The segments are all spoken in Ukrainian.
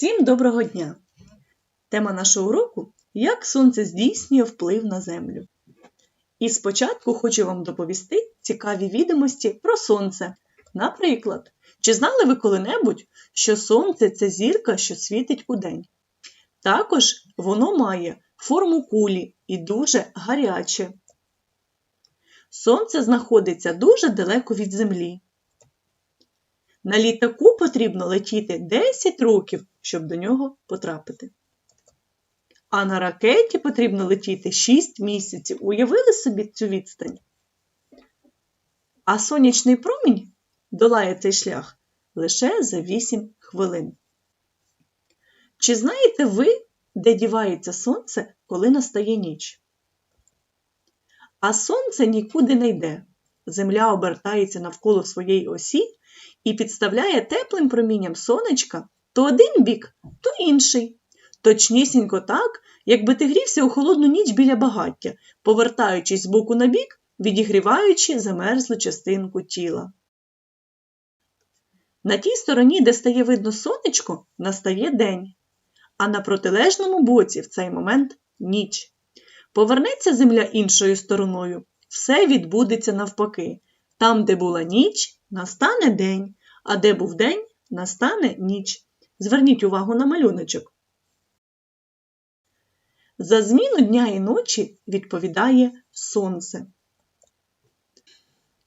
Всім доброго дня! Тема нашого уроку Як сонце здійснює вплив на землю. І спочатку хочу вам доповісти цікаві відомості про сонце. Наприклад, чи знали ви коли-небудь, що сонце це зірка, що світить удень? Також воно має форму кулі і дуже гаряче. Сонце знаходиться дуже далеко від землі. На літаку потрібно летіти 10 років, щоб до нього потрапити. А на ракеті потрібно летіти 6 місяців. Уявили собі цю відстань? А сонячний промінь долає цей шлях лише за 8 хвилин. Чи знаєте ви, де дівається сонце, коли настає ніч? А сонце нікуди не йде. Земля обертається навколо своєї осі і підставляє теплим промінням сонечка то один бік, то інший. Точнісінько так, якби ти грівся у холодну ніч біля багаття, повертаючись з боку на бік, відігріваючи замерзлу частинку тіла. На тій стороні, де стає видно сонечко, настає день, а на протилежному боці в цей момент ніч. Повернеться земля іншою стороною, все відбудеться навпаки. Там, де була ніч, настане день, а де був день, настане ніч. Зверніть увагу на малюночок. За зміну дня і ночі відповідає сонце.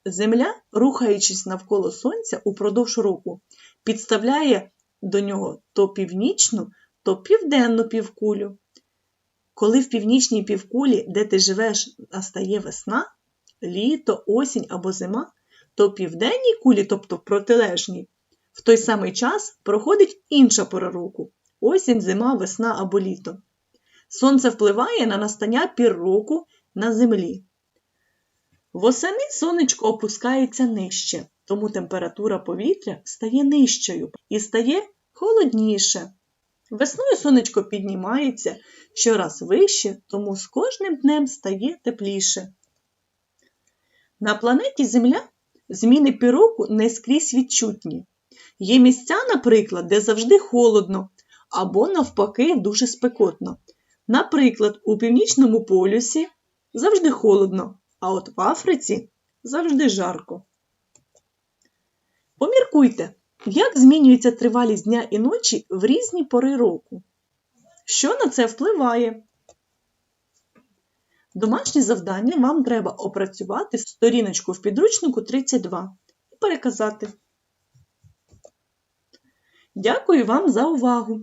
Земля, рухаючись навколо сонця упродовж року, підставляє до нього то північну, то південну півкулю. Коли в північній півкулі, де ти живеш, настає весна, літо, осінь або зима, то південній кулі, тобто протилежній, в той самий час проходить інша пора року осінь, зима, весна або літо. Сонце впливає на настання пір року на землі. Восени сонечко опускається нижче, тому температура повітря стає нижчою і стає холодніше. Весною сонечко піднімається щораз вище, тому з кожним днем стає тепліше. На планеті Земля зміни піроку не скрізь відчутні. Є місця, наприклад, де завжди холодно, або, навпаки, дуже спекотно. Наприклад, у північному полюсі завжди холодно, а от в Африці завжди жарко. Поміркуйте, як змінюється тривалість дня і ночі в різні пори року. Що на це впливає? Домашнє завдання вам треба опрацювати сторіночку в підручнику 32 і переказати. Дякую вам за увагу!